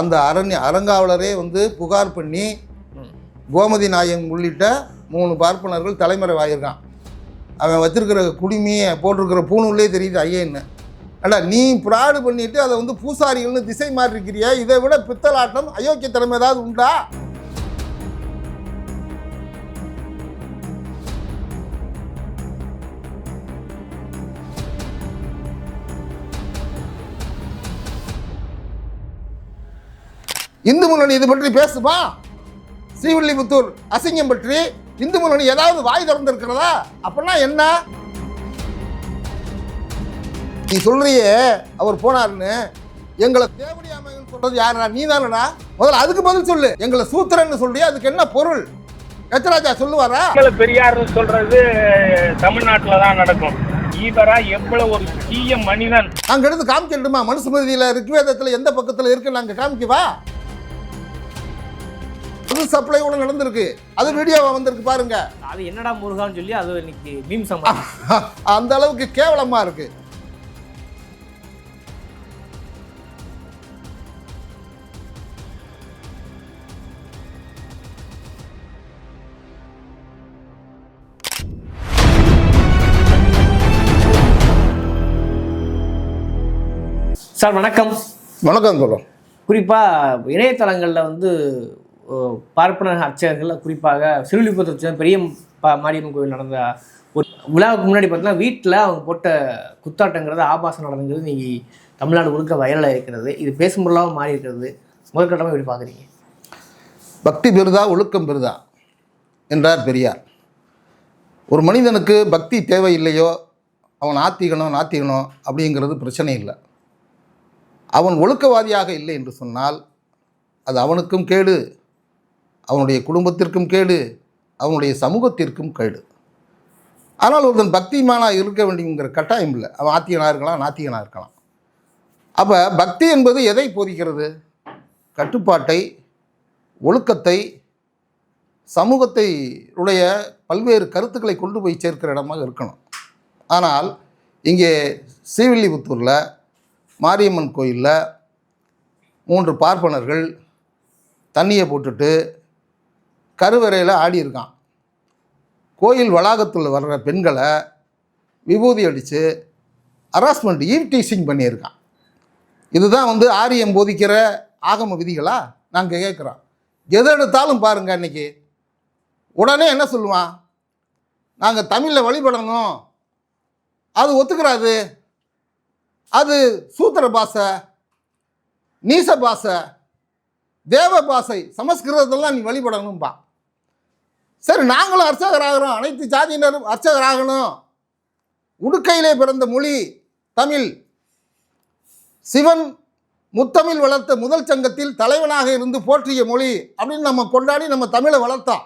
அந்த அரண்ய அறங்காவலரே வந்து புகார் பண்ணி கோமதி நாயன் உள்ளிட்ட மூணு பார்ப்பனர்கள் தலைமறைவாயிருக்கான் அவன் வச்சிருக்கிற குடுமையை போட்டிருக்கிற பூணுள்ளே தெரியுது ஐயன்னு அடா நீ ப்ராடு பண்ணிட்டு அதை வந்து பூசாரிகள்னு திசை மாறியிருக்கிறியா இதை விட பித்தலாட்டம் அயோக்கியத்தனம் ஏதாவது உண்டா? இந்து முன்னணி இது பற்றி பேசுமா? ஸ்ரீவில்லிபுத்தூர் அசிங்கம் பற்றி இந்து முன்னணி ஏதாவது வாய் திறந்திருக்கிறதா? அப்படின்னா என்ன? நீ சொல்றியே அவர் போனாருன்னு. எங்களை தேவடியாமைகள் சொல்றது யாரா நீ தானடா முதல்ல அதுக்கு பதில் சொல்லு. எங்களை சூத்திரன்னு சொல்றியா அதுக்கு என்ன பொருள்? எச்சராஜா சொல்லுவாரா? பெரியார் சொல்றது தமிழ்நாட்டுல தான் நடக்கும். ஈவரா எவ்வளவு ஒரு தீய மனிதன். நாங்க எடுத்து காமிக்கட்டுமா மனுஸ்மிருதியில ரிக்வேதத்துல எந்த பக்கத்துல இருக்கு? நாங்க காமிக்கவா? புது சப்ளையோட நடந்திருக்கு. அது வீடியோவா வந்திருக்கு பாருங்க. அது என்னடா முருகான்னு சொல்லி அது இன்னைக்கு மீம் சம்பளம் அந்த அளவுக்கு கேவலமா இருக்கு. சார் வணக்கம். வணக்கம் சொல்லும் குறிப்பாக இணையதளங்களில் வந்து பார்ப்பன அர்ச்சகர்கள் குறிப்பாக சிறுவிழிபுரத்தை பெரிய ப- மாரியம்மன் கோவில் நடந்த ஒரு விழாவுக்கு முன்னாடி பார்த்தீங்கன்னா வீட்டில் அவங்க போட்ட குத்தாட்டங்கிறது ஆபாசம் நடந்துங்கிறது நீங்கள் தமிழ்நாடு முழுக்க வைரலாக இருக்கிறது. இது பேசும் பொருளாகவும் மாறி இருக்கிறது. முதற்கட்டமாக எப்படி பார்க்குறீங்க பக்தி பெருதா ஒழுக்கம் பெருதா? என்றார் பெரியார். ஒரு மனிதனுக்கு பக்தி தேவையில்லையோ அவன் ஆத்திகனோ நாத்திகனோ அப்படிங்கிறது பிரச்சனை இல்லை. அவன் ஒழுக்கவாதியாக இல்லை என்று சொன்னால் அது அவனுக்கும் கேடு. அவனுடைய குடும்பத்திற்கும் கேடு அவனுடைய சமூகத்திற்கும் கேடு. ஆனால் ஒருத்தன் பக்திமானாக இருக்க வேண்டியங்கிற கட்டாயம் இல்லை. அவன் ஆத்தியனாக இருக்கலாம் நாத்தியனாக இருக்கலாம். அப்போ பக்தி என்பது எதை போதிக்கிறது? கட்டுப்பாட்டை ஒழுக்கத்தை சமூகத்தை உடைய பல்வேறு கருத்துக்களை கொண்டு போய் சேர்க்கிற இடமாக இருக்கணும். ஆனால் இங்கே ஸ்ரீவில்லிபுத்தூரில் மாரியம்மன் கோயிலில் மூன்று பார்ப்பனர்கள் தண்ணியை போட்டுட்டு கருவறையில் ஆடி இருக்கான். கோயில் வளாகத்தில் வர்ற பெண்களை விபூதி அடித்து ஹராஸ்மெண்ட் ஈவ் டீசிங் பண்ணியிருக்கான். இதுதான் வந்து ஆரியம் போதிக்கிற ஆகம விதிகளா? நாங்கள் கேட்குறோம் எது எடுத்தாலும் பாருங்கள் இன்றைக்கி உடனே என்ன சொல்லுவான்? நாங்கள் தமிழில் வழிபடணும். அது ஒத்துக்கிறாது. அது சூத்திர பாஷை நீச பாஷை தேவ பாசை சமஸ்கிருதத்தெல்லாம் நீ வழிபடணும்பா. சரி நாங்களும் அர்ச்சகராகிறோம். அனைத்து ஜாதியினரும் அர்ச்சகராகணும். உடுக்கையிலே பிறந்த மொழி தமிழ். சிவன் முத்தமிழ் வளர்த்த முதல் சங்கத்தில் தலைவனாக இருந்து போற்றிய மொழி அப்படின்னு நம்ம கொண்டாடி நம்ம தமிழை வளர்த்தோம்.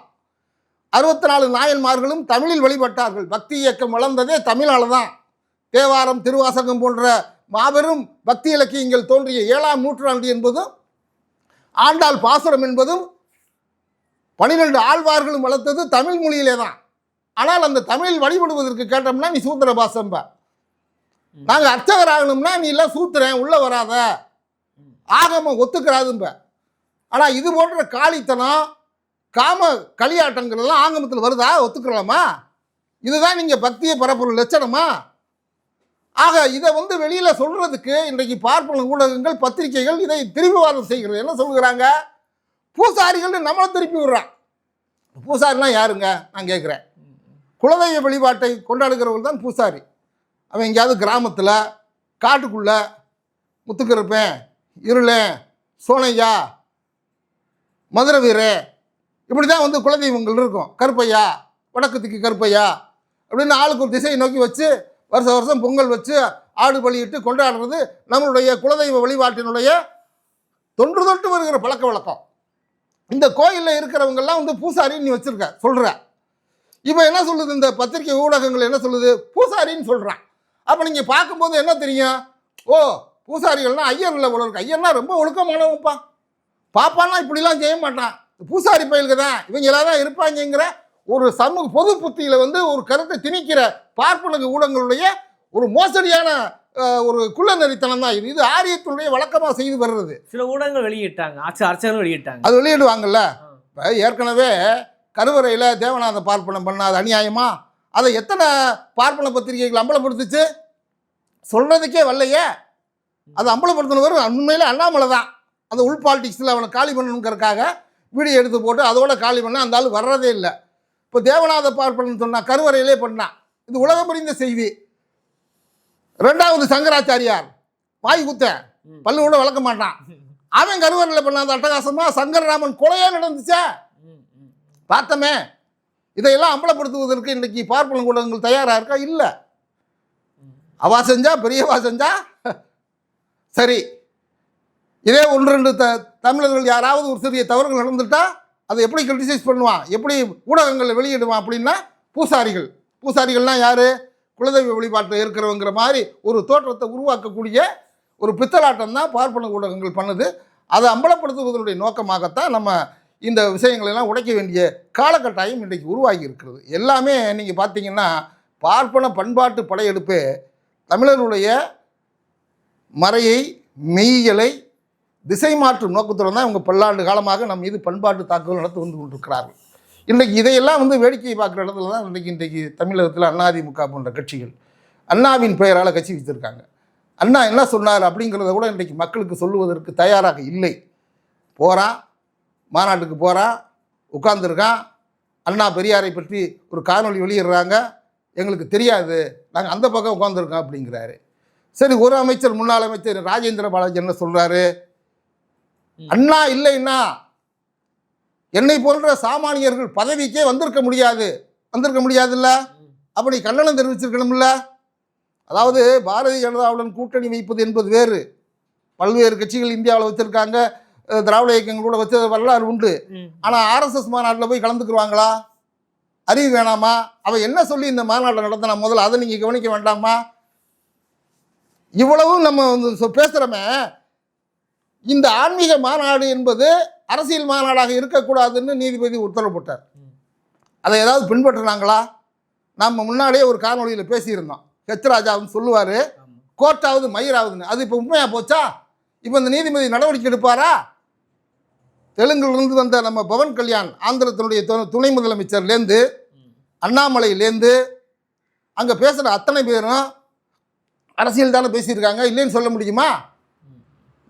அறுபத்தி நாலு நாயன்மார்களும் தமிழில் வழிபட்டார்கள். பக்தி இயக்கம் வளர்ந்ததே தமிழால் தான். தேவாரம் திருவாசகம் போன்ற மாபெரும் பக்தி இலக்கியங்கள் தோன்றிய ஏழாம் நூற்றாண்டு என்பதும் ஆண்டாள் பாசுரம் என்பதும் பனிரெண்டு ஆழ்வார்களும் வளர்த்தது தமிழ் மொழியிலே தான் ஆனால் அந்த தமிழில் வழிபடுவதற்கு கேட்டோம்னா நீ சூத்திர பாசம்பா நாங்கள் அர்ச்சகர் ஆகணும்னா நீ எல்லாம் சூத்திரன் உள்ளே வராத. ஆகமம் ஒத்துக்கிறாதும்ப. ஆனால் இது போன்ற காளித்தனம் காம களியாட்டங்கள்லாம் ஆங்கமத்தில் வருதா? ஒத்துக்கலாமா? இதுதான் நீங்கள் பக்தியை பரப்புற லட்சணமா? ஆக இதை வந்து வெளியில் சொல்கிறதுக்கு இன்றைக்கு பார்ப்பன ஊடகங்கள் பத்திரிகைகள் இதை திரும்பிவாதம் செய்கிறது. என்ன சொல்லுகிறாங்க? பூசாரிகள்னு நம்மளை திருப்பி விடுறான். பூசாரிலாம் யாருங்க? நான் கேட்குறேன். குலதெய்வ வழிபாட்டை கொண்டாடுகிறவர்கள் தான் பூசாரி. அவன் எங்கேயாவது கிராமத்தில் காட்டுக்குள்ளே முத்துக்கருப்பேன் இருளேன் சோனையா மதுரை வீரே இப்படி தான் வந்து குலதெய்வங்கள் இருக்கும். கருப்பையா வடக்கு திக்கு கருப்பையா அப்படின்னு ஆளுக்கு ஒரு திசையை நோக்கி வச்சு வருஷ வருஷம் பொங்கல் வச்சு ஆடு பலியிட்டு கொண்டாடுறது நம்மளுடைய குலதெய்வ வழிபாட்டினுடைய தொன்று தொட்டு வருகிற பழக்க வழக்கம். இந்த கோயிலில் இருக்கிறவங்கெல்லாம் வந்து பூசாரின்னு நீ வச்சுருக்க சொல்கிற இப்போ என்ன சொல்லுது இந்த பத்திரிகை ஊடகங்கள் என்ன சொல்லுது? பூசாரின்னு சொல்கிறான் அப்போ நீங்கள் பார்க்கும்போது என்ன தெரியும்? ஓ பூசாரிகள்னா ஐயரில் இல்லை ஐயர்னா ரொம்ப ஒழுக்கமானவன்ப்பா. பாப்பான்னா இப்படிலாம் செய்ய மாட்டான். பூசாரி பயிலுக்கு தான் இவங்க தான் இருப்பாங்கங்கிற ஒரு சமூக பொது புத்தியில் வந்து ஒரு கருத்தை திணிக்கிற பார்ப்பனக ஊடகங்களுடைய ஒரு மோசடியான ஒரு குள்ளநெறித்தனம் தான். இது இது ஆரியத்தினுடைய வழக்கமாக செய்து வர்றது. சில ஊடகங்கள் வெளியிட்டாங்க. அர்ச்சகர்கள் வெளியிட்டாங்க. அது வெளியிடுவாங்கல்ல. இப்போ ஏற்கனவே கருவறையில் தேவநாத பார்ப்பனம் பண்ணாத அநியாயமா? அதை எத்தனை பார்ப்பன பத்திரிகைகள் அம்பலப்படுத்துச்சு? சொல்கிறதுக்கே வரலையே. அது அம்பலப்படுத்தினவர் உண்மையில் அண்ணாமலை தான். அந்த உள் பாலிடிக்ஸில் அவனை காலி பண்ணணுங்கிறதுக்காக வீடியோ எடுத்து போட்டு அதோட காலி பண்ண அந்த ஆள் வர்றதே இல்லை. இப்போ தேவநாத பார்ப்பனன் சொன்னான் கருவறையிலே பண்ணான் இது உலகம் அறிந்த செய்தி. ரெண்டாவது சங்கராச்சாரியார். வாய் குத்த. பல்லு கூட வளர்க்க மாட்டான். அவன் கருவறையில் பண்ணாத அட்டகாசமா சங்கரராமன் கொலையே நடந்துச்சே. பார்த்தமே. இதையெல்லாம் அம்பலப்படுத்துவதற்கு இன்னைக்கு பார்ப்பன ஊடகங்கள் தயாராக இருக்கா? இல்லை. அவா செஞ்சா பெரியவா செஞ்சா? சரி. இதே ஒன்று ரெண்டு த தமிழர்கள் யாராவது ஒரு சிறிய தவறுகள் நடந்துட்டா அதை எப்படி கிரிட்டிசைஸ் பண்ணுவான்? எப்படி ஊடகங்களில் வெளியிடுவான் அப்படின்னா பூசாரிகள். பூசாரிகள்லாம் யார்? குலதெய்வ வழிபாட்டில் இருக்கிறவங்கிற மாதிரி ஒரு தோற்றத்தை உருவாக்கக்கூடிய ஒரு பித்தலாட்டம் தான் பார்ப்பன ஊடகங்கள் பண்ணுது. அதை அம்பலப்படுத்துவதனுடைய நோக்கமாகத்தான் நம்ம இந்த விஷயங்களை எல்லாம் உடைக்க வேண்டிய காலகட்டாயம் இன்றைக்கு உருவாகி இருக்கிறது. எல்லாமே நீங்கள் பார்த்தீங்கன்னா பார்ப்பன பண்பாட்டு படையெடுப்பு தமிழருடைய மறையை மெய்யலை திசை மாற்றும் நோக்கத்துடன் தான் இவங்க பல்லாண்டு காலமாக நம் மீது பண்பாட்டு தாக்குதல் நடத்தி வந்து கொண்டிருக்கிறார்கள். இன்றைக்கு இதையெல்லாம் வந்து வேடிக்கை பார்க்குற இடத்துல தான் இன்றைக்கி இன்றைக்கு தமிழகத்தில் அண்ணாதிமுக போன்ற கட்சிகள் அண்ணாவின் பெயரால் கட்சி வச்சுருக்காங்க அண்ணா என்ன சொன்னார் அப்படிங்கிறத கூட இன்றைக்கு மக்களுக்கு சொல்லுவதற்கு தயாராக இல்லை. போகிறான் மாநாட்டுக்கு போகிறான் உட்கார்ந்துருக்கான் அண்ணா பெரியாரை பற்றி ஒரு காணொளி வெளியிடுறாங்க எங்களுக்கு தெரியாது நாங்கள் அந்த பக்கம் உட்காந்துருக்கோம் அப்படிங்கிறாரு. சரி ஒரு அமைச்சர் முன்னாள் அமைச்சர் ராஜேந்திர பாலாஜி என்ன சொல்கிறாரு அண்ணா இல்லைன்னா என்னை போன்ற சாமானியர்கள் பதவிக்கே வந்திருக்க முடியாது. வந்திருக்க முடியாதுல்ல? அப்படி கண்டனம் தெரிவிச்சிருக்கணும்ல? அதாவது பாரதிய ஜனதாவுடன் கூட்டணி வைப்பது என்பது வேறு. பல்வேறு கட்சிகள் இந்தியாவில் வச்சுருக்காங்க. திராவிட இயக்கங்கள் கூட வச்ச வரலாறு உண்டு. ஆனால் ஆர்எஸ்எஸ் மாநாட்டில் போய் கலந்துக்குருவாங்களா? அறிவு வேணாமா? அவன் என்ன சொல்லி இந்த மாநாட்டை நடத்தினா முதல்ல அதை நீங்கள் கவனிக்க வேண்டாமா? இவ்வளவும் நம்ம வந்து பேசுகிறோமே இந்த ஆன்மீக மாநாடு என்பது அரசியல் மாநாடாக இருக்கக்கூடாதுன்னு நீதிபதி உத்தரவு போட்டார். அதை ஏதாவது பின்பற்றினாங்களா? நம்ம முன்னாடியே ஒரு காணொலியில் பேசியிருந்தோம். ஹெச் ராஜாவும் சொல்லுவார் கோர்ட்டாவது மயிராவதுன்னு. அது இப்போ உண்மையாக போச்சா? இப்போ இந்த நீதிபதி நடவடிக்கை எடுப்பாரா? தெலுங்குலேருந்து வந்த நம்ம பவன் கல்யாண் ஆந்திரத்தினுடைய துணை முதலமைச்சர்லேருந்து அண்ணாமலையிலேருந்து அங்கே பேசுகிற அத்தனை பேரும் அரசியல் தானே பேசியிருக்காங்க இல்லைன்னு சொல்ல முடியுமா?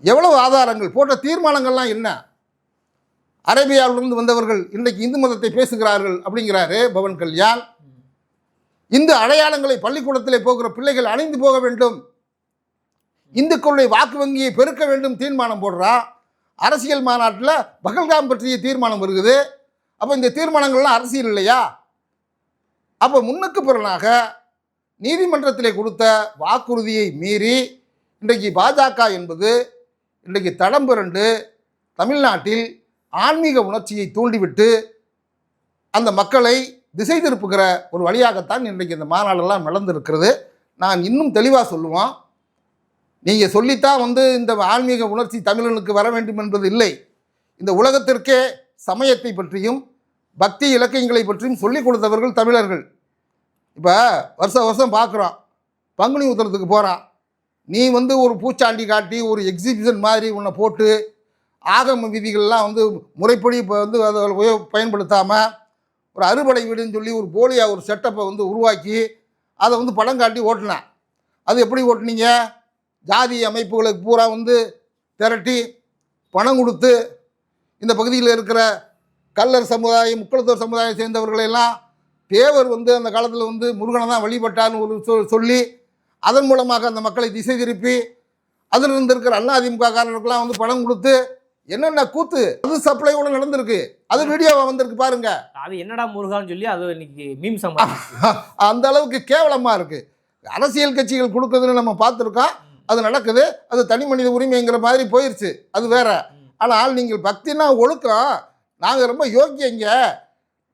எவ்வளவு ஆதாரங்கள்? போட்ட தீர்மானங்கள்லாம் என்ன? அரேபியாவிலிருந்து வந்தவர்கள் இன்றைக்கு இந்து மதத்தை பேசுகிறார்கள் அப்படிங்கிறாரு பவன் கல்யாண். இந்து அடையாளங்களை பள்ளிக்கூடத்திலே போகிற பிள்ளைகள் அணிந்து போக வேண்டும். இந்துக்களுடைய வாக்கு வங்கியை பெருக்க வேண்டும் தீர்மானம் போடுறா. அரசியல் மாநாட்டில் பகல்காம் பற்றிய தீர்மானம் வருகுது. அப்போ இந்த தீர்மானங்கள்லாம் அரசியல் இல்லையா? அப்போ முன்னுக்கு பிறனாக நீதிமன்றத்திலே கொடுத்த வாக்குறுதியை மீறி இன்றைக்கு பாஜக என்பது இன்றைக்கு தடம் புரண்டு தமிழ்நாட்டில் ஆன்மீக உணர்ச்சியை தூண்டிவிட்டு அந்த மக்களை திசை திருப்புகிற ஒரு வழியாகத்தான் இன்றைக்கு இந்த மாநாடெல்லாம் நடந்திருக்கிறது. நான் இன்னும் தெளிவாக சொல்லுவோம் நீங்கள் சொல்லித்தான் வந்து இந்த ஆன்மீக உணர்ச்சி தமிழனுக்கு வர வேண்டும் என்பது இல்லை. இந்த உலகத்திற்கே சமயத்தை பற்றியும் பக்தி இலக்கியங்களை பற்றியும் சொல்லிக் கொடுத்தவர்கள் தமிழர்கள். இப்போ வருஷம் வருஷம் பார்க்குறோம் பங்குனி உத்தரத்துக்கு போகிறான் நீ வந்து ஒரு பூச்சாண்டி காட்டி ஒரு எக்ஸிபிஷன் மாதிரி உன்னை போட்டு ஆகம விதிகள்லாம் வந்து முறைப்படி இப்போ வந்து அதை உபயோ பயன்படுத்தாமல் ஒரு அறுபடை வீடுன்னு சொல்லி ஒரு போலியாக ஒரு செட்டப்பை வந்து உருவாக்கி அதை வந்து படம் காட்டி ஓட்டினேன் அது எப்படி ஓட்டுனீங்க? ஜாதி அமைப்புகளுக்கு பூரா வந்து திரட்டி பணம் கொடுத்து இந்த பகுதியில் இருக்கிற கல்லர் சமுதாயம் முக்களத்தோர் சமுதாயம் சேர்ந்தவர்களெல்லாம் தேவர் வந்து அந்த காலத்தில் வந்து முருகனை தான் வழிபட்டான்னு ஒரு சொ- சொல்லி அதன் மூலமாக அந்த மக்களை திசை திருப்பி அதில் இருந்திருக்கிற அண்ணா அதிமுக காரர்களுக்கெல்லாம் வந்து பணம் கொடுத்து என்னென்ன கூத்து? அது சப்ளையோட நடந்திருக்கு. அது வீடியோவா வந்திருக்கு பாருங்க. அது என்னடா முருகான்னு சொல்லி அது இன்னைக்கு மீம் அந்த அளவுக்கு கேவலமாக இருக்குது அரசியல் கட்சிகள் கொடுக்குதுன்னு நம்ம பார்த்துருக்கோம். அது நடக்குது. அது தனி மனித உரிமைங்கிற மாதிரி போயிடுச்சு அது வேற. ஆனால் நீங்கள் பக்தினா ஒழுக்கம். நாங்கள் ரொம்ப யோக்கியங்க.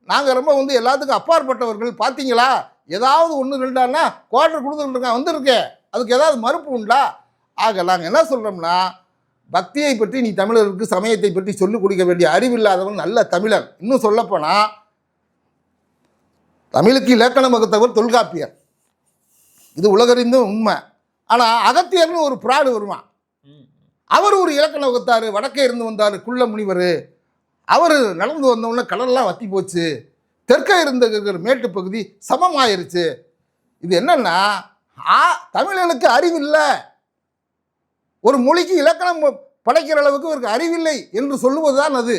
நாங்கள் ரொம்ப வந்து எல்லாத்துக்கும் அப்பாற்பட்டவர்கள். பார்த்தீங்களா ஏதாவது ஒன்று ரெண்டானா குவார்டர் கொடுத்துட்டு இருக்கேன் வந்திருக்கே. அதுக்கு ஏதாவது மறுப்பு உண்டா? ஆக நாங்கள் என்ன சொல்கிறோம்னா பக்தியை பற்றி நீ தமிழருக்கு சமயத்தை பற்றி சொல்லிக் கொடுக்க வேண்டிய அறிவில்லாதவன் நல்ல தமிழன். இன்னும் சொல்லப்போனால் தமிழுக்கு இலக்கணம் வகுத்தவர் தொல்காப்பியர். இது உலகறிந்த உண்மை. ஆனால் அகத்தியர்னு ஒரு பிராடு வருவான் அவர் ஒரு இலக்கணம் வகுத்தார் வடக்கே இருந்து வந்தார் குள்ள முனிவர். அவர் நடந்து வந்தவுடனே கடல்லாம் வத்தி போச்சு. தெற்கே இருந்த மேட்டு பகுதி சமமாயிருச்சு. இது என்னென்னா ஆ தமிழனுக்கு அறிவில்லை. ஒரு மொழிக்கு இலக்கணம் படைக்கிற அளவுக்கு இவருக்கு அறிவில்லை என்று சொல்லுவதுதான் அது.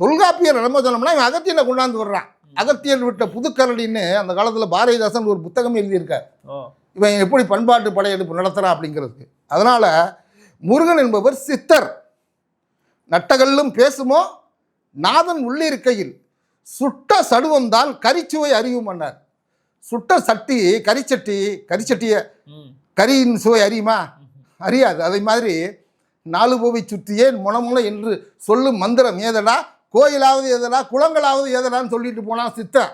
தொல்காப்பியர் நம்ம சொன்னோம்னா இவன் அகத்தியனை கொண்டாந்து வர்றான் அகத்தியர் விட்ட புதுக்கரடின்னு அந்த காலத்தில் பாரதிதாசன் ஒரு புத்தகம் எழுதியிருக்கார். இவன் எப்படி பண்பாட்டு படையெடுப்பு நடத்துகிறான் அப்படிங்கிறதுக்கு. அதனால் முருகன் என்பவர் சித்தர். நட்டகல்லும் பேசுமோ? நாதன் உள்ளிருக்கையில் சுட்ட சடுவம்தான் கரிச்சுவை அறிவும் மன்னர் சுட்ட சட்டி கரிச்சட்டி கரிச்சட்டியை கரியின் சுவை அறியுமா? அறியாது. அதே மாதிரி நாலு பூவை சுற்றியே முனமுன என்று சொல்லும் மந்திரம் ஏதடா? கோயிலாவது எதடா குளங்களாவது எதடான்னு சொல்லிட்டு போனான் சித்தன்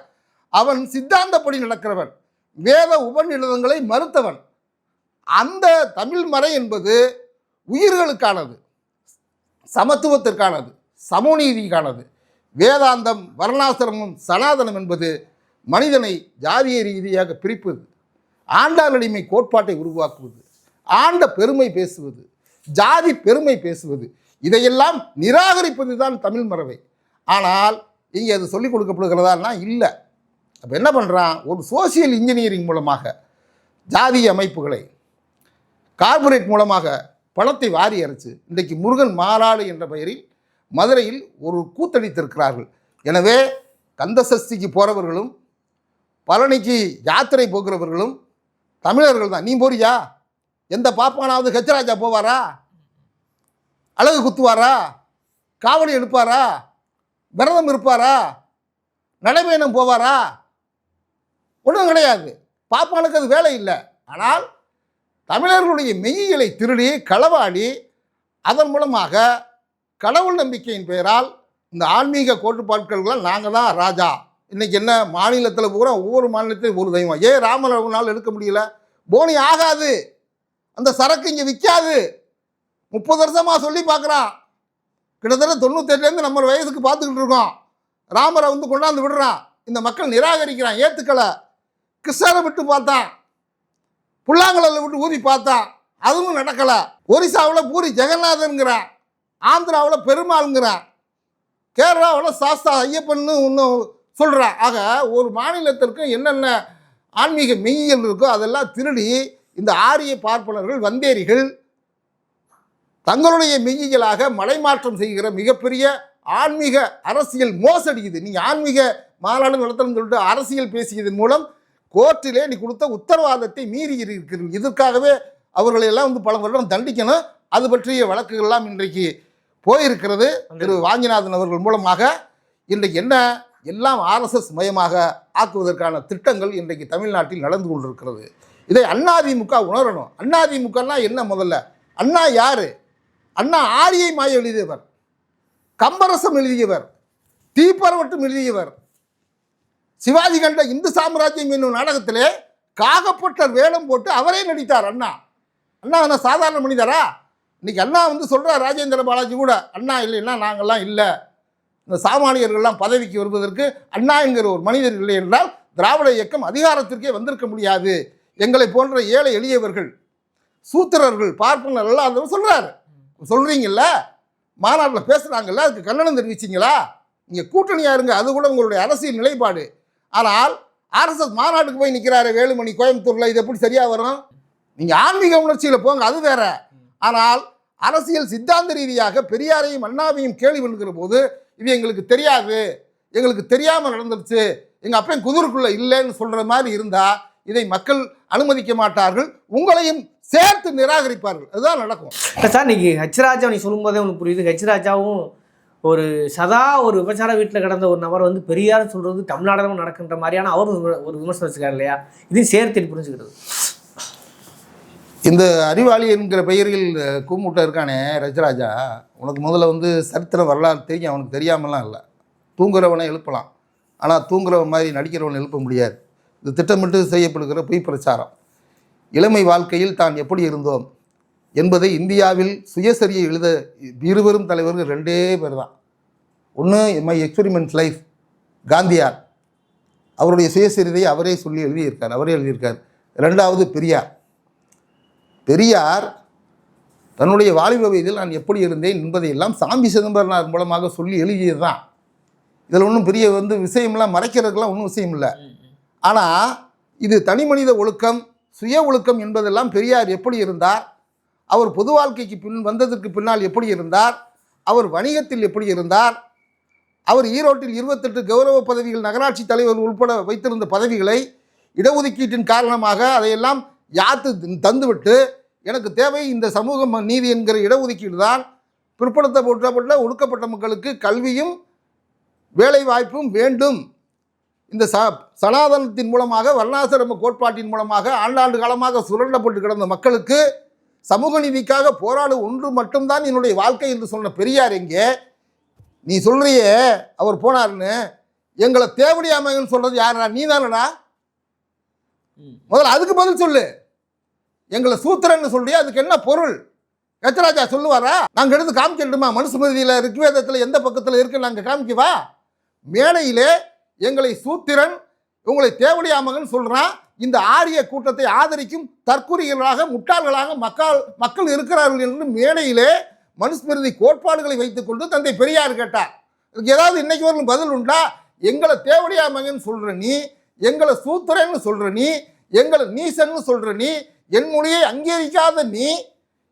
அவன் சித்தாந்தப்படி நடக்கிறவன். வேத உபநிடதங்களை மறுத்தவன். அந்த தமிழ் மறை என்பது உயிர்களுக்கானது சமத்துவத்திற்கானது சமநீதிக்கானது. வேதாந்தம் வர்ணாசிரமம் சனாதனம் என்பது மனிதனை ஜாதிய ரீதியாக பிரிப்பது ஆண்டாளடிமை கோட்பாட்டை உருவாக்குவது. ஆண்ட பெருமை பேசுவது ஜாதி பெருமை பேசுவது இதையெல்லாம் நிராகரிப்பது தான் தமிழ் மரபை. ஆனால் இங்கே அது சொல்லிக் கொடுக்கப்படுகிறதானா இல்லை. அப்போ என்ன பண்ணுறான் ஒரு சோசியல் இன்ஜினியரிங் மூலமாக ஜாதி அமைப்புகளை கார்ப்பரேட் மூலமாக பணத்தை வாரி அரைச்சு இன்றைக்கு முருகன் மாறாடு என்ற பெயரில் மதுரையில் ஒரு கூத்தடித்திருக்கிறார்கள். எனவே கந்தசஷ்டிக்கு போகிறவர்களும் பழனிக்கு யாத்திரை போகிறவர்களும் தமிழர்கள் தான். நீ போறியா? எந்த பாப்பானாவது ஹெச்ராஜா போவாரா? அழகு குத்துவாரா? காவடி எடுப்பாரா? விரதம் இருப்பாரா? நடைபயணம் போவாரா? ஒன்றும் கிடையாது. பாப்பானுக்கு அது வேலை இல்லை. ஆனால் தமிழர்களுடைய மெய்யியலை திருடி களவாடி அதன் மூலமாக கடவுள் நம்பிக்கையின் பெயரால் இந்த ஆன்மீக கோட்பாட்கள்லாம் நாங்கள் தான் ராஜா. இன்றைக்கி என்ன மாநிலத்தில் பூரா ஒவ்வொரு மாநிலத்திலும் ஒரு தெய்வம். ஏன் ராமனால் எடுக்க முடியல? போனி ஆகாது. அந்த சரக்கு இங்கே விற்காது முப்பது வருஷமாக சொல்லி பார்க்குறான் கிட்டத்தட்ட தொண்ணூத்தெட்டுலேருந்து நம்ம வயசுக்கு பார்த்துக்கிட்டு இருக்கோம். ராமரை வந்து கொண்டாந்து விடுறான். இந்த மக்கள் நிராகரிக்கிறான். ஏற்றுக்கலை கிருஷ்ணரை விட்டு பார்த்தான். புல்லாங்குழல விட்டு ஊதி பார்த்தான். அதுவும் நடக்கலை. ஒரிசாவில் பூரி ஜெகநாதனுங்கிறான் ஆந்திராவில் பெருமாளுங்கிறான். கேரளாவில் சாஸ்தா ஐயப்பன்னு ஒன்றும் சொல்கிறான் ஆக ஒரு மாநிலத்திற்கும் என்னென்ன ஆன்மீக மெய்யியல் இருக்கோ அதெல்லாம் திருடி இந்த ஆரிய பார்ப்பனர்கள் வந்தேரிகள் தங்களுடைய மெய்யியலாக மலைமாற்றம் செய்கிற மிகப்பெரிய ஆன்மீக அரசியல் மோசடி இது. நீங்கள் ஆன்மீக மாநாடு நடத்தணும்னு சொல்லிட்டு அரசியல் பேசியதன் மூலம் கோர்ட்டிலே நீ கொடுத்த உத்தரவாதத்தை மீறி இருக்கிறீர்கள். இதற்காகவே அவர்களை எல்லாம் வந்து பல வருடம் தண்டிக்கணும். அது பற்றிய வழக்குகள்லாம் இன்றைக்கு போயிருக்கிறது. திரு வாஞ்சிநாதன் அவர்கள் மூலமாக இன்றைக்கு என்ன எல்லாம் ஆர்எஸ்எஸ் மயமாக ஆக்குவதற்கான திட்டங்கள் இன்றைக்கு தமிழ்நாட்டில் நடந்து கொண்டிருக்கிறது. இதை அதிமுக உணரணும். அதிமுகனா என்ன முதல்ல? அண்ணா யார்? அண்ணா ஆரியை மாய எழுதியவர். கம்பரசம் எழுதியவர். தீப்பரவட்டம் எழுதியவர். சிவாஜி கண்ட இந்து சாம்ராஜ்யம் என்னும் நாடகத்திலே காகப்பட்டர் வேடம் போட்டு அவரே நடித்தார் அண்ணா. அண்ணா என்ன சாதாரண மனிதரா? இன்னைக்கு அண்ணா வந்து சொல்கிறார் ராஜேந்திர பாலாஜி கூட அண்ணா இல்லைன்னா நாங்கள்லாம் இல்லை. இந்த சாமானியர்கள்லாம் பதவிக்கு வருவதற்கு அண்ணா என்கிற ஒரு மனிதர் இல்லை என்றால் திராவிட இயக்கம் அதிகாரத்திற்கே வந்திருக்க முடியாது. எங்களை போன்ற ஏழை எளியவர்கள் சூத்திரர்கள் பார்ப்பனர் எல்லாம் அந்த சொல்கிறாரு சொல்கிறீங்கல்ல மாநாட்டில் பேசுகிறாங்கல்ல அதுக்கு கண்டனம் தெரிவிச்சிங்களா? நீங்கள் கூட்டணியாக இருங்க அது கூட உங்களுடைய அரசியல் நிலைப்பாடு. ஆனால் ஆர்எஸ்எஸ் மாநாட்டுக்கு போய் நிற்கிறாரு வேலுமணி கோயம்புத்தூரில் இது எப்படி சரியாக வரும்? நீங்கள் ஆன்மீக உணர்ச்சியில் போங்க அது வேற. ஆனால் அரசியல் சித்தாந்த ரீதியாக பெரியாரையும் அண்ணாவையும் கேள்வி பண்ணுகிற போது இது எங்களுக்கு தெரியாது. எங்களுக்கு தெரியாமல் நடந்துருச்சு. எங்கள் அப்பையும் குதிருக்குள்ளே இல்லைன்னு சொல்கிற மாதிரி இருந்தால் இதை மக்கள் அனுமதிக்க மாட்டார்கள். உங்களையும் சேர்த்து நிராகரிப்பார்கள். அதுதான் நடக்கும். இப்போ சார் இன்னைக்கு ஹெச்ராஜா நீ சொல்லும்போதே உனக்கு புரியுது. ஹெச்ராஜாவும் ஒரு சதா ஒரு விபச்சார வீட்டில் கிடந்த ஒரு நபர் வந்து பெரியார் சொல்கிறது தமிழ்நாடு நடக்கின்ற மாதிரியான அவரும் ஒரு- ஒரு விமர்சனம் வச்சுக்காரு இல்லையா? இதையும் சேர்த்து புரிஞ்சுக்கிறது. இந்த அறிவாளி என்கிற பெயரில் கூமுட்ட இருக்கானே ரஜராஜா உனக்கு முதல்ல வந்து சரித்திர வரலாறு தெரியும். அவனுக்கு தெரியாமலாம் இல்லை. தூங்குறவனை எழுப்பலாம். ஆனால் தூங்குறவன் மாதிரி நடிக்கிறவனை எழுப்ப முடியாது. இது திட்டமிட்டு செய்யப்படுகிற பொய் பிரச்சாரம் இளமை வாழ்க்கையில் தான் எப்படி இருந்தோம் என்பதை இந்தியாவில் சுயசரியை எழுத இருவரும் தலைவர்கள் ரெண்டே பேர் தான் ஒன்று மை எக்ஸ்பெரிமெண்ட் லைஃப் காந்தியார். அவருடைய சுயசரிதையை அவரே சொல்லி எழுதியிருக்கார் அவரே எழுதியிருக்கார். ரெண்டாவது பெரியார். பெரியார் தன்னுடைய வாலிப வயதில் நான் எப்படி இருந்தேன் என்பதையெல்லாம் சாந்தி சிதம்பரனார் மூலமாக சொல்லி எழுதியது தான் இதில் ஒன்றும் பெரிய வந்து விஷயம்லாம் மறைக்கிறதுக்கெல்லாம் ஒன்றும் விஷயம் இல்லை. ஆனால் இது தனி மனித ஒழுக்கம் சுய ஒழுக்கம் என்பதெல்லாம் பெரியார் எப்படி இருந்தார்? அவர் பொது வாழ்க்கைக்கு பின் வந்ததற்கு பின்னால் எப்படி இருந்தார்? அவர் வணிகத்தில் எப்படி இருந்தார்? அவர் ஈரோட்டில் இருபத்தெட்டு கௌரவ பதவிகள் நகராட்சி தலைவர் உட்பட வைத்திருந்த பதவிகளை இடஒதுக்கீட்டின் காரணமாக அதையெல்லாம் யாத்து தந்துவிட்டு எனக்கு தேவை இந்த சமூக ம- நீதி என்கிற இடஒதுக்கீடு தான். பிற்படுத்தப்பட்ட ஒடுக்கப்பட்ட மக்களுக்கு கல்வியும் வேலைவாய்ப்பும் வேண்டும். இந்த ச சனாதனத்தின் மூலமாக வர்ணாசிரம கோட்பாட்டின் மூலமாக ஆண்டாண்டு காலமாக சுரண்டப்பட்டு கிடந்த மக்களுக்கு சமூக நீதிக்காக போராடு ஒன்று மட்டும்தான் என்னுடைய வாழ்க்கை என்று சொன்ன பெரியார் எங்கே? நீ சொல்றியே அவர் போனார்னு. எங்களை தேவடியாமைன்னு சொல்றது யாரா நீ தானடா முதல்ல அதுக்கு பதில் சொல்லு. எங்களை சூத்திரன்னு சொல்றியா அதுக்கு என்ன பொருள்? எச்சராஜா சொல்லுவாரா? நாங்கள் எடுத்து காமிக்கட்டுமா? மனுஸ்மிருதியில் ரிக்வேதத்தில் எந்த பக்கத்தில் இருக்கு நாங்கள் காமிக்கவா? மேடையிலே எங்களை சூத்திரன் உங்களை தேவடியாமகன் சொல்கிறான் இந்த ஆரிய கூட்டத்தை ஆதரிக்கும் தற்குறிகளாக முட்டாள்களாக மக்கள் மக்கள் இருக்கிறார்கள் என்று மேடையிலே மனுஸ்மிருதி கோட்பாடுகளை வைத்துக்கொண்டு தந்தை பெரியார் கேட்டார். இதுக்கு ஏதாவது இன்னைக்கு வரலும் பதில் உண்டா? எங்களை தேவடியாமகன் சொல்கிற நீ எங்களை சூத்திரன்னு சொல்கிற நீ எங்களை நீசன்னு சொல்கிற நீ என் மொழியை அங்கீகரிக்காத நீ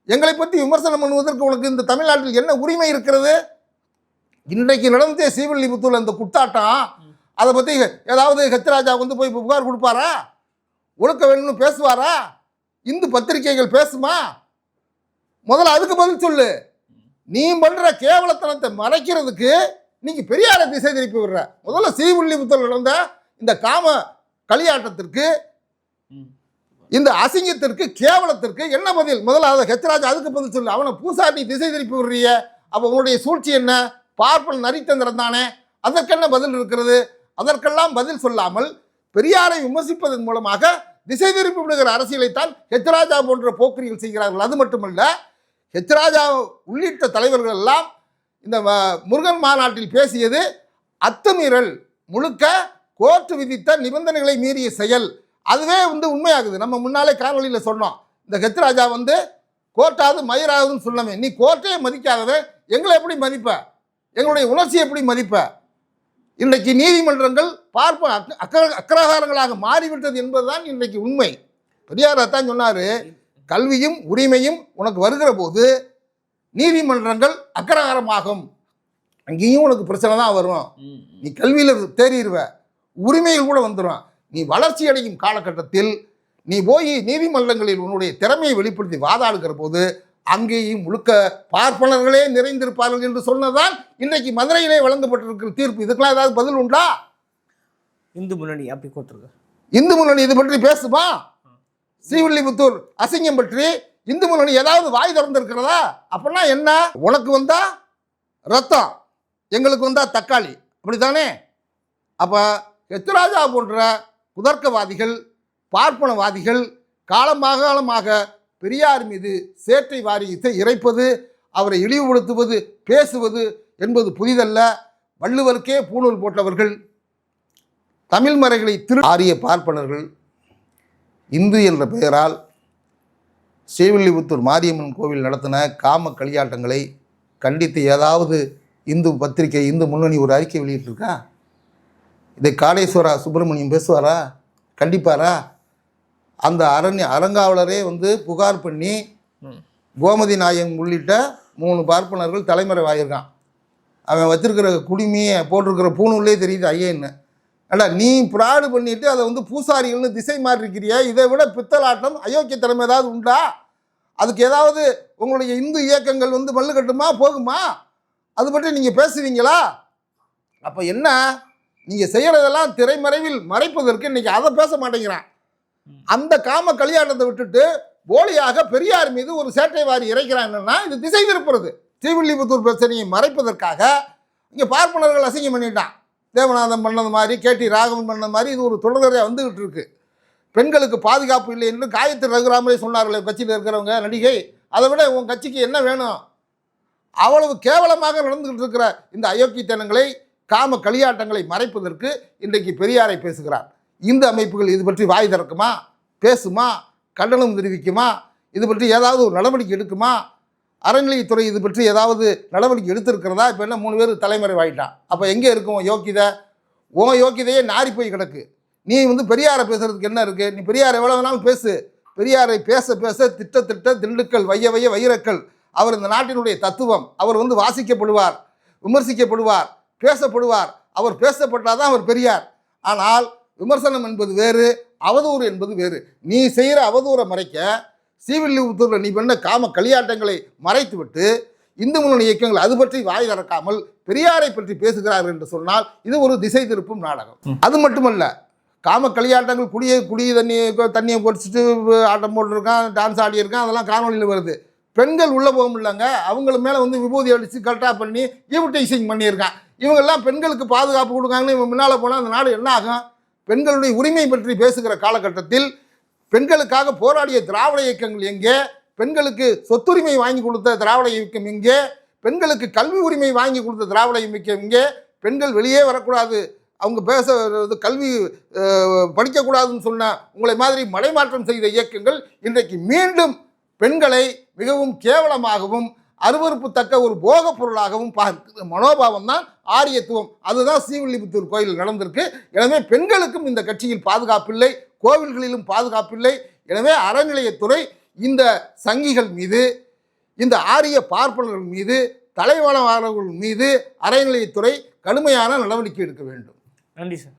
எங்களை பற்றி விமர்சனம் பண்ணுவதற்கு உனக்கு இந்த தமிழ்நாட்டில் என்ன உரிமை இருக்கிறது? இன்றைக்கு நடந்தே ஸ்ரீவில்லிபுத்தூர் அந்த குத்தாட்டம் அதை பற்றி ஏதாவது ஹெச்ராஜா வந்து போய் புகார் கொடுப்பாரா? ஒழுக்க வேணும்னு பேசுவாரா? இந்து பத்திரிகைகள் பேசுமா? முதல்ல அதுக்கு பதில் சொல்லு. நீ பண்ணுற கேவலத்தனத்தை மறைக்கிறதுக்கு நீங்கள் பெரியாரை திசை திருப்பி விடுற. முதல்ல ஸ்ரீவில்லிபுத்தூர் நடந்த இந்த காம களியாட்டத்திற்கு இந்த அசிங்கத்திற்கு கேவலத்திற்கு என்ன பதில்? முதல்ல அதை ஹெச்ராஜ் அதுக்கு பதில் சொல்லு. அவனை பூசாட்டி திசை திருப்பி விடுறிய. அப்போ உன்னுடைய சூழ்ச்சி என்ன? பார்ப்பன் நரித்தந்திரன் தானே. அதற்கென்ன பதில் இருக்கிறது? அதற்கெல்லாம் பதில் சொல்லாமல் பெரியாரை விமர்சிப்பதன் மூலமாக திசை திருப்பி விடுகிற அரசியலைத்தான் ஹெச்ராஜா போன்ற போக்கிரிகள் செய்கிறார்கள். அது மட்டுமல்ல ஹெச்ராஜா உள்ளிட்ட தலைவர்கள் எல்லாம் இந்த முருகன் மாநாட்டில் பேசியது அத்துமீறல் முழுக்க கோர்ட்டு விதித்த நிபந்தனைகளை மீறிய செயல். அதுவே வந்து உண்மையாகுது. நம்ம முன்னாலே காணொலியில் சொன்னோம். இந்த ஹெச்ராஜா வந்து கோர்ட்டாவது மயிராகுதுன்னு சொன்னமே நீ கோர்ட்டையே மதிக்காதவன். எங்களை எப்படி மதிப்ப? எங்களுடைய உணர்ச்சியை எப்படி மதிப்ப? இன்றைக்கு நீதிமன்றங்கள் பார்ப்ப அக்க அக்கிரகாரங்களாக மாறிவிட்டது என்பதுதான் இன்றைக்கு உண்மை. பெரியார் அதான் சொன்னார் கல்வியும் உரிமையும் உனக்கு வருகிற போது நீதிமன்றங்கள் அக்கிரகாரமாகும். அங்கேயும் உனக்கு பிரச்சனை தான் வரும். நீ கல்வியில் தேறிடுவ உரிமைகள் கூட வந்துடும் நீ வளர்ச்சி அடையும் காலகட்டத்தில் நீ போய் நீதிமன்றங்களில் உன்னுடைய திறமையை வெளிப்படுத்தி வாதாடுகிற போது அங்கேயும் முழுக்க பார்ப்பனர்களே நிறைந்திருப்பார்கள் என்று சொன்னதான் இன்றைக்கு மதுரையிலே வழங்கப்பட்டிருக்கிற தீர்ப்பு. இதுக்கெல்லாம் ஏதாவது பதில் உண்டா? இந்து முன்னணி அப்படி கொடுத்துருக்கு இந்து முன்னணி இது பற்றி பேசுமா? ஸ்ரீவில்லிபுத்தூர் அசிங்கம் பற்றி இந்து முன்னணி ஏதாவது வாய் திறந்திருக்கிறதா? அப்படின்னா என்ன? உனக்கு வந்தா ரத்தம் எங்களுக்கு வந்தா தக்காளி. அப்படித்தானே? அப்போ எத்ராஜா போன்ற குதர்க்கவாதிகள் பார்ப்பனவாதிகள் காலமாக காலமாக பெரியார் மீது சேற்றை வாரியத்தை இறைப்பது அவரை இழிவுபடுத்துவது பேசுவது என்பது புதிதல்ல. வள்ளுவருக்கே பூணூல் போட்டவர்கள் தமிழ் மறைகளை திரு ஆரிய பார்ப்பனர்கள் இந்து என்ற பெயரால் ஸ்ரீவில்லிபுத்தூர் மாரியம்மன் கோவில் நடத்தின காம களியாட்டங்களை கண்டித்து ஏதாவது இந்து பத்திரிகை இந்து முன்னணி ஒரு அறிக்கை வெளியிட்டிருக்கா? இதை காடேஸ்வரா சுப்பிரமணியம் பேசுவாரா? கண்டிப்பாரா? அந்த அரண்ய அறங்காவலரே வந்து புகார் பண்ணி. கோமதி நாயகம் உள்ளிட்ட மூணு பார்ப்பனர்கள் தலைமறைவாயிருக்கான் அவன் வச்சிருக்கிற குடுமியை போட்டிருக்கிற பூணூல்லே தெரியுது ஐயன்னு ஏண்டா நீ ப்ராடு பண்ணிட்டு அதை வந்து பூசாரிகள்னு திசை மாறி இருக்கிறியா இதை விட பித்தலாட்டம் அயோக்கியத்தனம் ஏதாவது உண்டா? அதுக்கு ஏதாவது உங்களுடைய இந்து இயக்கங்கள் வந்து மல்லு கட்டுமா போகுமா? அது பற்றி நீங்கள் பேசுவீங்களா? அப்போ என்ன? நீங்கள் செய்கிறதெல்லாம் திரைமறைவில் மறைப்பதற்கு இன்னைக்கு அதை பேச மாட்டேங்கிறான். அந்த காம கல்யாணத்தை விட்டுட்டு போலியாக பெரியார் மீது ஒரு சேட்டை வாரி இறைக்கிறாங்கன்னா இது திசை திருப்புறது. ஸ்ரீவில்லிபுத்தூர் பிரச்சனையை மறைப்பதற்காக இங்கே பார்ப்பனர்கள் அசிங்கம் பண்ணிட்டான். தேவநாதன் பண்ணது மாதிரி கேடி ராகவன் பண்ணது மாதிரி இது ஒரு தொடர்கதையாக வந்துகிட்டு இருக்கு. பெண்களுக்கு பாதுகாப்பு இல்லை என்று காயத்ரி ரகுராமரே சொன்னார்களே கட்சியில் இருக்கிறவங்க நடிகை அதை விட உன் கட்சிக்கு என்ன வேணும்? அவ்வளவு கேவலமாக நடந்துகிட்டு இருக்கிற இந்த அயோக்கியத்தனங்களை காம களியாட்டங்களை மறைப்பதற்கு இன்றைக்கு பெரியாரை பேசுகிறார். இந்து அமைப்புகள் இது பற்றி வாய் திறக்குமா? பேசுமா? கண்டனம் தெரிவிக்குமா? இது பற்றி ஏதாவது ஒரு நடவடிக்கை எடுக்குமா? அறநிலையத்துறை இது பற்றி ஏதாவது நடவடிக்கை எடுத்திருக்கிறதா? இப்போ என்ன மூணு பேர் தலைமறைவாயிட்டான் அப்போ எங்கே இருக்கும் யோக்கியதை உன் யோக்கியதையே நாரி போய் கிடக்கு. நீ வந்து பெரியாரை பேசுகிறதுக்கு என்ன இருக்குது நீ பெரியார் எவ்வளோ வேணாலும் பேசு. பெரியாரை பேச பேச திட்ட திட்ட திண்டுக்கல் வைய வைய வைரக்கல். அவர் இந்த நாட்டினுடைய தத்துவம். அவர் வந்து வாசிக்கப்படுவார் விமர்சிக்கப்படுவார் பேசப்படுவார். அவர் பேசப்பட்டால் தான் அவர் பெரியார். ஆனால் விமர்சனம் என்பது வேறு அவதூறு என்பது வேறு. நீ செய்கிற அவதூறை மறைக்க ஸ்ரீவில்லிபுத்தூரில் நீ பண்ண காம களியாட்டங்களை மறைத்து விட்டு இந்து முன்னணி இயக்கங்கள் அது பற்றி வாய் திறக்காமல் பெரியாரை பற்றி பேசுகிறார்கள் என்று சொன்னால் இது ஒரு திசை திருப்பும் நாடகம். அது மட்டுமல்ல காம களியாட்டங்கள் குடிய குடி தண்ணி தண்ணியை குடிச்சிட்டு ஆட்டம் போட்டிருக்கான் டான்ஸ் ஆடியிருக்கான் அதெல்லாம் காணொலியில் வருது. பெண்கள் உள்ளே போக முடியலங்க அவங்கள மேலே வந்து விபூதி அடித்து கரெக்டாக பண்ணி ஈவிட்டைசிங் பண்ணியிருக்கான். இவங்கெல்லாம் பெண்களுக்கு பாதுகாப்பு கொடுக்காங்கன்னு இவன் முன்னால் போனால் அந்த நாடு என்ன ஆகும்? பெண்களுடைய உரிமை பற்றி பேசுகிற காலகட்டத்தில் பெண்களுக்காக போராடிய திராவிட இயக்கங்கள் எங்கே? பெண்களுக்கு சொத்துரிமை வாங்கி கொடுத்த திராவிட இயக்கம் எங்கே? பெண்களுக்கு கல்வி உரிமை வாங்கி கொடுத்த திராவிட இயக்கம் எங்கே? பெண்கள் வெளியே வரக்கூடாது. அவங்க பேச கல்வி படிக்கக்கூடாதுன்னு சொன்ன உங்களை மாதிரி மலைமாற்றம் செய்த இயக்கங்கள் இன்றைக்கு மீண்டும் பெண்களை மிகவும் கேவலமாகவும் அருவறுப்புத்தக்க ஒரு போகப் பொருளாகவும் பார்க்கிற மனோபாவம் தான் ஆரியத்துவம். அதுதான் ஸ்ரீவில்லிபுத்தூர் கோயிலில் நடந்திருக்கு. எனவே பெண்களுக்கும் இந்த கட்சியில் பாதுகாப்பில்லை கோவில்களிலும் பாதுகாப்பில்லை. எனவே அறநிலையத்துறை இந்த சங்கிகள் மீது இந்த ஆரிய பார்ப்பனர்கள் மீது தலைவனவாளர்கள் மீது அறநிலையத்துறை கடுமையான நடவடிக்கை எடுக்க வேண்டும். நன்றி சார்.